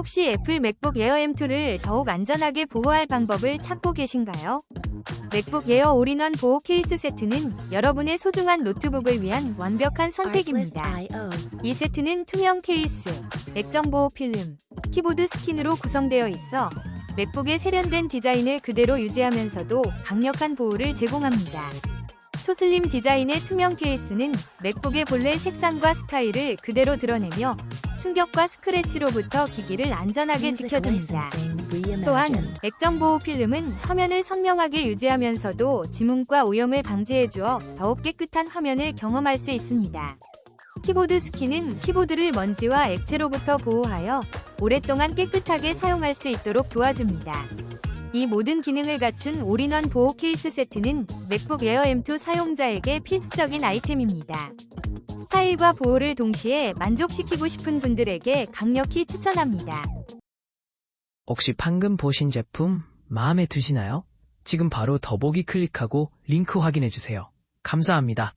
혹시 애플 맥북 에어 M2를 더욱 안전하게 보호할 방법을 찾고 계신가요? 맥북 에어 올인원 보호 케이스 세트는 여러분의 소중한 노트북을 위한 완벽한 선택입니다. 이 세트는 투명 케이스, 액정 보호 필름, 키보드 스킨으로 구성되어 있어 맥북의 세련된 디자인을 그대로 유지하면서도 강력한 보호를 제공합니다. 초슬림 디자인의 투명 케이스는 맥북의 본래 색상과 스타일을 그대로 드러내며 충격과 스크래치로부터 기기를 안전하게 지켜줍니다. 또한 액정 보호 필름은 화면을 선명하게 유지하면서도 지문과 오염을 방지해주어 더욱 깨끗한 화면을 경험할 수 있습니다. 키보드 스킨은 키보드를 먼지와 액체로부터 보호하여 오랫동안 깨끗하게 사용할 수 있도록 도와줍니다. 이 모든 기능을 갖춘 올인원 보호 케이스 세트는 맥북 에어 M2 사용자에게 필수적인 아이템입니다. 스타일과 보호를 동시에 만족시키고 싶은 분들에게 강력히 추천합니다. 혹시 방금 보신 제품 마음에 드시나요? 지금 바로 더보기 클릭하고 링크 확인해주세요. 감사합니다.